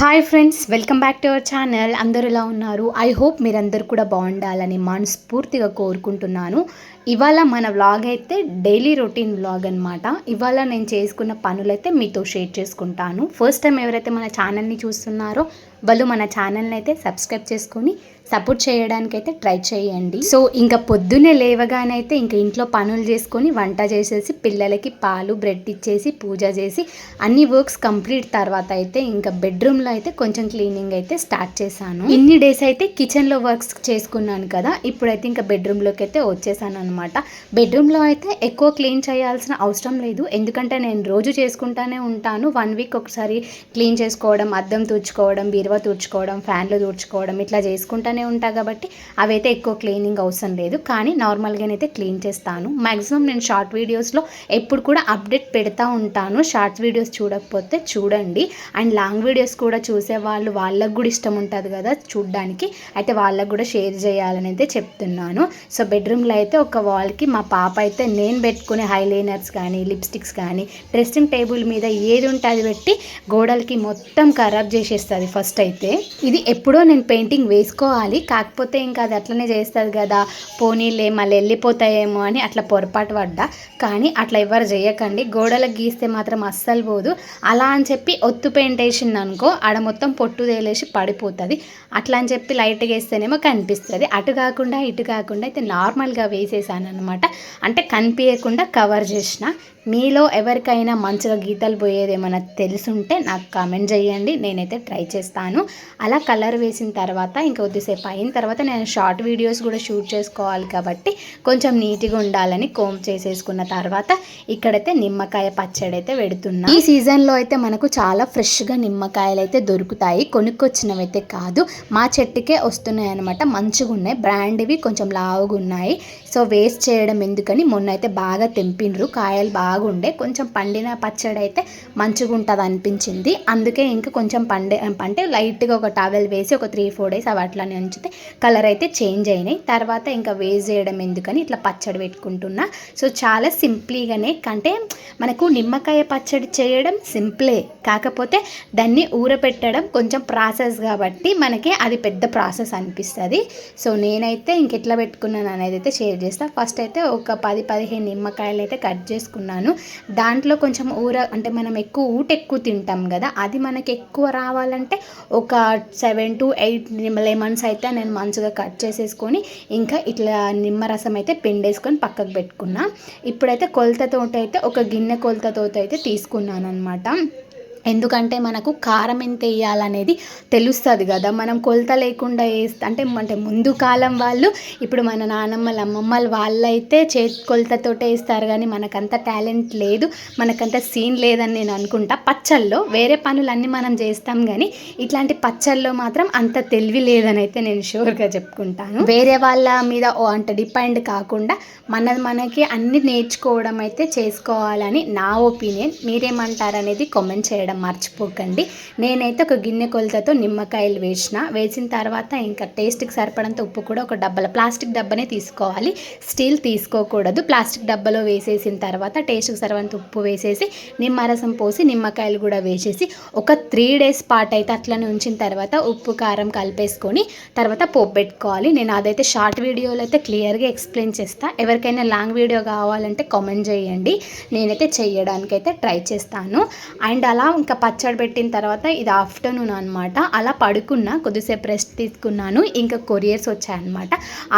Hi friends welcome back to our channel అందరూ ఎలా ఉన్నారు? ఐ హోప్ మీరందరూ కూడా బాగుండాలని మనస్ఫూర్తిగా కోరుకుంటున్నాను. ఇవాళ మన వ్లాగ్ అయితే డైలీ రొటీన్ వ్లాగ్ అనమాట ఇవాళ నేను చేసుకున్న పనులైతే మీతో షేర్ చేసుకుంటాను. ఫస్ట్ టైం ఎవరైతే మన ఛానల్ని చూస్తున్నారో వాళ్ళు మన ఛానల్ని అయితే సబ్స్క్రైబ్ చేసుకొని సపోర్ట్ చేయడానికి అయితే ట్రై చేయండి. సో ఇంకా పొద్దున్నే లేవగానైతే ఇంకా ఇంట్లో పనులు చేసుకొని వంట చేసేసి పిల్లలకి పాలు బ్రెడ్ ఇచ్చేసి పూజ చేసి అన్ని వర్క్స్ కంప్లీట్ తర్వాత అయితే ఇంకా బెడ్రూమ్లో అయితే కొంచెం క్లీనింగ్ అయితే స్టార్ట్ చేశాను. ఇన్ని డేస్ అయితే కిచెన్లో వర్క్స్ చేసుకున్నాను కదా. ఇప్పుడైతే ఇంకా బెడ్రూమ్లోకి అయితే వచ్చేసాను అనమాట బెడ్రూమ్లో అయితే ఎక్కువ క్లీన్ చేయాల్సిన అవసరం లేదు. ఎందుకంటే నేను రోజు చేసుకుంటానే ఉంటాను. వన్ వీక్ ఒకసారి క్లీన్ చేసుకోవడం అద్దం తుడుచుకోవడం బీరువా తుడుచుకోవడం ఫ్యాన్లు తుడుచుకోవడం ఇట్లా చేసుకుంటానే ఉంటా కాబట్టి అవైతే ఎక్కువ క్లీనింగ్ అవసరం లేదు. కానీ నార్మల్గానైతే క్లీన్ చేస్తాను. మ్యాక్సిమం నేను షార్ట్ వీడియోస్లో ఎప్పుడు కూడా అప్డేట్ పెడతా ఉంటాను. షార్ట్ వీడియోస్ చూడకపోతే చూడండి. అండ్ లాంగ్ వీడియోస్ కూడా చూసే వాళ్ళు వాళ్ళకు కూడా ఇష్టం ఉంటుంది కదా చూడడానికి. అయితే వాళ్ళకు కూడా షేర్ చేయాలని అయితే చెప్తున్నాను. సో బెడ్రూమ్లో అయితే ఒక వాల్కి మా పాప అయితే నేను పెట్టుకునే హైలైనర్స్ కానీ లిప్స్టిక్స్ కానీ డ్రెస్సింగ్ టేబుల్ మీద ఏది ఉంటే అది పెట్టి గోడలకి మొత్తం ఖరాబ్ చేసేస్తుంది ఫస్ట్ అయితే. ఇది ఎప్పుడో నేను పెయింటింగ్ వేసుకోవాలి కాకపోతే ఇంకా అది అట్లనే చేస్తుంది కదా పోనీలే మళ్ళీ వెళ్ళిపోతాయేమో అని అట్లా పొరపాటు పడ్డా. కానీ అట్లా ఎవరు చేయకండి గోడలకు గీస్తే మాత్రం అస్సలు పోదు. అలా అని చెప్పి ఒత్తు పెయింట్ వేసింది అనుకో ఆడ మొత్తం పొట్టు తేలేసి పడిపోతుంది. అట్లా అని చెప్పి లైట్గా వేస్తేనేమో కనిపిస్తుంది. అటు కాకుండా ఇటు కాకుండా అయితే నార్మల్గా వేసేసాను అనమాట అంటే కనిపించకుండా కవర్ చేసిన. మీలో ఎవరికైనా మంచిగా గీతలు పోయేది ఏమైనా తెలుసుంటే నాకు కామెంట్ చేయండి. నేనైతే ట్రై చేస్తాను. అలా కలర్ వేసిన తర్వాత ఇంకా కొద్దిసేపు అయిన తర్వాత నేను షార్ట్ వీడియోస్ కూడా షూట్ చేసుకోవాలి కాబట్టి కొంచెం నీట్గా ఉండాలని కోమ్ చేసేసుకున్న తర్వాత ఇక్కడైతే నిమ్మకాయ పచ్చడి అయితే పెడుతున్నా. ఈ సీజన్లో అయితే మనకు చాలా ఫ్రెష్గా నిమ్మకాయలు అయితే దొరుకుతాయి. కొనుక్కొచ్చినవి అయితే కాదు. మా చెట్టుకే వస్తున్నాయి అనమాట మంచిగా ఉన్నాయి బ్రాండ్వి కొంచెం లావుగా ఉన్నాయి సో వేస్ట్ చేయడం ఎందుకని మొన్న అయితే బాగా తెంపిండ్రు. కాయలు బాగుండే. కొంచెం పండిన పచ్చడి అయితే మంచిగా ఉంటుంది అనిపించింది అందుకే ఇంకా కొంచెం పండే అంటే లైట్గా ఒక టవెల్ వేసి ఒక త్రీ ఫోర్ డేస్ అవి అట్లానే ఉంచితే కలర్ అయితే చేంజ్ అయినాయి. తర్వాత ఇంకా వేస్ట్ చేయడం ఎందుకని ఇట్లా పచ్చడి పెట్టుకుంటున్నా. సో చాలా సింప్లీగానే అంటే మనకు నిమ్మకాయ పచ్చడి చేయడం సింప్లే. కాకపోతే దాన్ని ఊరపెట్టడం కొంచెం ప్రాసెస్ కాబట్టి మనకి అది పెద్ద ప్రాసెస్ అనిపిస్తుంది. సో నేనైతే ఇంక ఎట్లా పెట్టుకున్నాను అనేది అయితే షేర్ చేస్తాను ఫస్ట్ అయితే ఒక పది పదిహేను నిమ్మకాయలు అయితే కట్ చేసుకున్నాను. దాంట్లో కొంచెం ఊర అంటే మనం ఎక్కువ ఊట ఎక్కువ తింటాం కదా అది మనకి ఎక్కువ రావాలంటే ఒక సెవెన్ టు ఎయిట్ లెమన్స్ అయితే నేను మంచిగా కట్ చేసేసుకొని ఇంకా ఇట్లా నిమ్మరసం అయితే పిండేసుకొని పక్కకు పెట్టుకున్నా. ఇప్పుడైతే కొలతతో అయితే ఒక గిన్నె కొలతతో అయితే తీసుకున్నాను అనమాట ఎందుకంటే మనకు కారం ఎంత వేయాలనేది తెలుస్తుంది కదా. మనం కొలత లేకుండా వేస్తే అంటే అంటే ముందు కాలం వాళ్ళు ఇప్పుడు మన నానమ్మలు అమ్మమ్మలు వాళ్ళైతే చే కొలతతోటే వేస్తారు కానీ మనకంత టాలెంట్ లేదు మనకంత సీన్ లేదని నేను అనుకుంటా. పచ్చల్లో వేరే పనులన్నీ మనం చేస్తాం కానీ ఇట్లాంటి పచ్చల్లో మాత్రం అంత తెలివి లేదని అయితే నేను షూర్గా చెప్పుకుంటాను. వేరే వాళ్ళ మీద ఓ అంటే డిపెండ్ కాకుండా మనది మనకి అన్ని నేర్చుకోవడం అయితే చేసుకోవాలని నా ఒపీనియన్. మీరేమంటారు అనేది కామెంట్ చేయడం వేయడం మర్చిపోకండి. నేనైతే ఒక గిన్నె కొలతతో నిమ్మకాయలు వేసిన వేసిన తర్వాత ఇంకా టేస్ట్కి సరిపడంత ఉప్పు కూడా ఒక డబ్బల ప్లాస్టిక్ డబ్బానే తీసుకోవాలి. స్టీల్ తీసుకోకూడదు. ప్లాస్టిక్ డబ్బాలో వేసేసిన తర్వాత టేస్ట్కి సరిపడంత ఉప్పు వేసేసి నిమ్మరసం పోసి నిమ్మకాయలు కూడా వేసేసి ఒక త్రీ డేస్ పాటు అయితే అట్లనే ఉంచిన తర్వాత ఉప్పు కారం కలిపేసుకొని తర్వాత పోపు పెట్టుకోవాలి. నేను అదైతే షార్ట్ వీడియోలో అయితే క్లియర్గా ఎక్స్ప్లెయిన్ చేస్తా. ఎవరికైనా లాంగ్ వీడియో కావాలంటే కామెంట్ చేయండి. నేనైతే చేయడానికైతే ట్రై చేస్తాను. అండ్ అలా ఇంకా పచ్చడి పెట్టిన తర్వాత ఇది ఆఫ్టర్నూన్ అనమాట అలా పడుకున్నా కొద్దిసేపు రెస్ట్ తీసుకున్నాను. ఇంకా కొరియర్స్ వచ్చాయన్నమాట.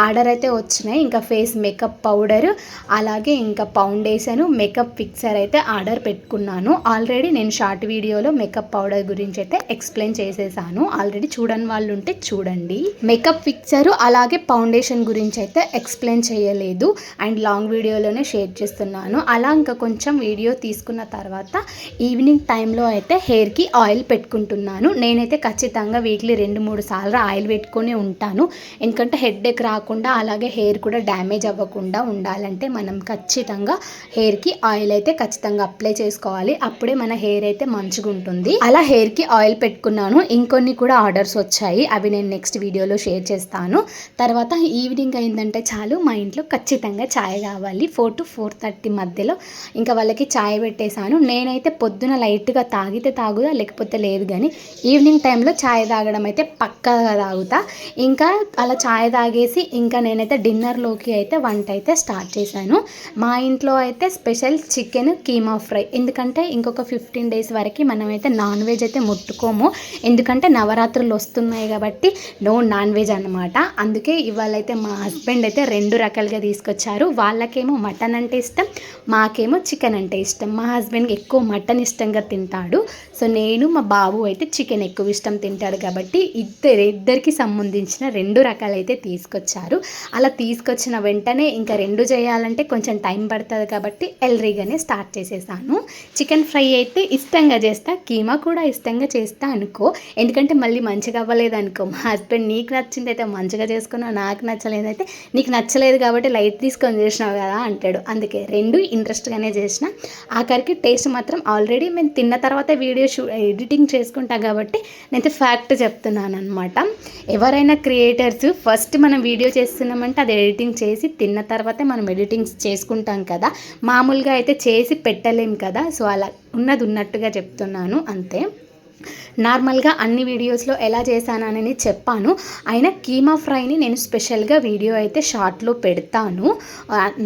ఆర్డర్ అయితే వచ్చినాయి. ఇంకా ఫేస్ మేకప్ పౌడర్ అలాగే ఇంకా ఫౌండేషన్ మేకప్ ఫిక్సర్ అయితే ఆర్డర్ పెట్టుకున్నాను. ఆల్రెడీ నేను షార్ట్ వీడియోలో మేకప్ పౌడర్ గురించి అయితే ఎక్స్ప్లెయిన్ చేసేసాను. ఆల్రెడీ చూడని వాళ్ళు ఉంటే చూడండి. మేకప్ ఫిక్సర్ అలాగే ఫౌండేషన్ గురించి అయితే ఎక్స్ప్లెయిన్ చేయలేదు. అండ్ లాంగ్ వీడియోలోనే షేర్ చేస్తున్నాను. అలా ఇంకా కొంచెం వీడియో తీసుకున్న తర్వాత ఈవినింగ్ టైంలో అయితే హెయిర్కి ఆయిల్ పెట్టుకుంటున్నాను. నేనైతే ఖచ్చితంగా వీక్లీ రెండు మూడు సార్లు ఆయిల్ పెట్టుకొని ఉంటాను. ఎందుకంటే హెడ్డేక్ రాకుండా అలాగే హెయిర్ కూడా డ్యామేజ్ అవ్వకుండా ఉండాలంటే మనం ఖచ్చితంగా హెయిర్కి ఆయిల్ అయితే ఖచ్చితంగా అప్లై చేసుకోవాలి. అప్పుడే మన హెయిర్ అయితే మంచిగా ఉంటుంది. అలా హెయిర్కి ఆయిల్ పెట్టుకున్నాను. ఇంకొన్ని కూడా ఆర్డర్స్ వచ్చాయి. అవి నేను నెక్స్ట్ వీడియోలో షేర్ చేస్తాను. తర్వాత ఈవినింగ్ అయిందంటే చాలు. మా ఇంట్లో ఖచ్చితంగా ఛాయ్ కావాలి. ఫోర్ టు ఫోర్ థర్టీ మధ్యలో ఇంకా వాళ్ళకి ఛాయ్ పెట్టేశాను. నేనైతే పొద్దున లైట్గా తా తాగితే తాగుదా లేకపోతే లేదు కానీ ఈవినింగ్ టైంలో ఛాయ్ తాగడం అయితే పక్కాగా తాగుతా. ఇంకా అలా ఛాయ్ తాగేసి ఇంకా నేనైతే డిన్నర్లోకి అయితే వంట అయితే స్టార్ట్ చేశాను. మా ఇంట్లో అయితే స్పెషల్ చికెన్ కీమా ఫ్రై. ఎందుకంటే ఇంకొక ఫిఫ్టీన్ డేస్ వరకు మనమైతే నాన్ వెజ్ అయితే ముట్టుకోము. ఎందుకంటే నవరాత్రులు వస్తున్నాయి కాబట్టి నో నాన్ వెజ్ అనమాట అందుకే ఇవాళ అయితే మా హస్బెండ్ అయితే రెండు రకాలుగా తీసుకొచ్చారు. వాళ్ళకేమో మటన్ అంటే ఇష్టం మాకేమో చికెన్ అంటే ఇష్టం. మా హస్బెండ్కి ఎక్కువ మటన్ ఇష్టంగా తింటాడు. సో నేను మా బాబు అయితే చికెన్ ఎక్కువ ఇష్టం తింటాడు కాబట్టి ఇద్దరు ఇద్దరికి సంబంధించిన రెండు రకాలు అయితే తీసుకొచ్చారు. అలా తీసుకొచ్చిన వెంటనే ఇంకా రెండు చేయాలంటే కొంచెం టైం పడుతుంది కాబట్టి ఎల్రీగానే స్టార్ట్ చేసేసాను. చికెన్ ఫ్రై అయితే ఇష్టంగా చేస్తా కీమా కూడా ఇష్టంగా చేస్తా అనుకో. ఎందుకంటే మళ్ళీ మంచిగా అవ్వలేదు అనుకో. మా హస్బెండ్ నీకు నచ్చింది అయితే మంచిగా చేసుకున్నావు నాకు నచ్చలేదైతే నీకు నచ్చలేదు కాబట్టి లైట్ తీసుకొని చేసినావు కదా అంటాడు. అందుకే రెండు ఇంట్రెస్ట్గానే చేసిన. ఆఖరికి టేస్ట్ మాత్రం ఆల్రెడీ మేము తిన్న తర్వాత తర్వాత వీడియో షూ ఎడిటింగ్ చేసుకుంటాం కాబట్టి నేనైతే ఫ్యాక్ట్ చెప్తున్నాను అనమాట ఎవరైనా క్రియేటర్స్ ఫస్ట్ మనం వీడియో చేస్తున్నామంటే అది ఎడిటింగ్ చేసి తిన్న తర్వాతే మనం ఎడిటింగ్ చేసుకుంటాం కదా. మామూలుగా అయితే చేసి పెట్టలేం కదా. సో అలా ఉన్నది ఉన్నట్టుగా చెప్తున్నాను. అంతే. నార్మల్గా అన్ని వీడియోస్లో ఎలా చేశానని చెప్పాను. అయినా కీమా ఫ్రైని నేను స్పెషల్గా వీడియో అయితే షార్ట్లో పెడతాను.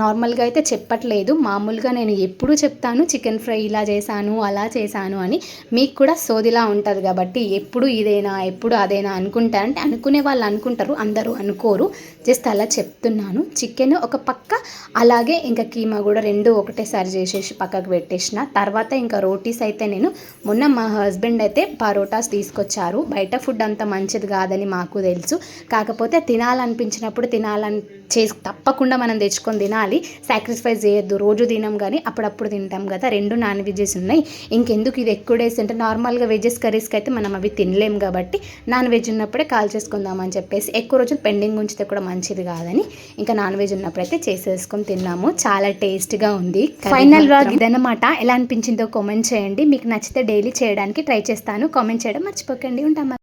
నార్మల్గా అయితే చెప్పట్లేదు. మామూలుగా నేను ఎప్పుడు చెప్తాను చికెన్ ఫ్రై ఇలా చేశాను అలా చేశాను అని. మీకు కూడా సోదిలా ఉంటుంది కాబట్టి ఎప్పుడు ఇదేనా ఎప్పుడు అదేనా అనుకుంటా అంటే అనుకునే వాళ్ళు అనుకుంటారు అందరూ అనుకోరు. జస్ట్ అలా చెప్తున్నాను. చికెన్ ఒక పక్క అలాగే ఇంకా కీమా కూడా రెండు ఒకటేసారి చేసేసి పక్కకు పెట్టేసిన. తర్వాత ఇంకా రోటీస్ అయితే నేను మొన్న మా హస్బెండ్ అయితే పరోటాస్ తీసుకొచ్చారు. బయట ఫుడ్ అంత మంచిది కాదని మాకు తెలుసు. కాకపోతే తినాలనిపించినప్పుడు తినాలని చేసి తప్పకుండా మనం తెచ్చుకొని తినాలి. సాక్రిఫైస్ చేయొద్దు. రోజు తినం కానీ అప్పుడప్పుడు తింటాం కదా. రెండు నాన్ వెజెస్ ఉన్నాయి. ఇంకెందుకు ఇది ఎక్కువ డేస్ అంటే నార్మల్గా వెజెస్ కర్రీస్కి అయితే మనం అవి తినలేం కాబట్టి నాన్ వెజ్ ఉన్నప్పుడే కాల్ చేసుకుందామని చెప్పేసి ఎక్కువ రోజులు పెండింగ్ ఉంచితే కూడా మంచిది కాదని ఇంకా నాన్ వెజ్ ఉన్నప్పుడైతే చేసేసుకొని తిన్నాము. చాలా టేస్ట్గా ఉంది. ఫైనల్ వ్లాగ్ ఇదన్నమాట. ఎలా అనిపించిందో కామెంట్ చేయండి. మీకు నచ్చితే డైలీ చేయడానికి ట్రై చేస్తాను. కామెంట్ చేయడం మర్చిపోకండి. ఉంటాం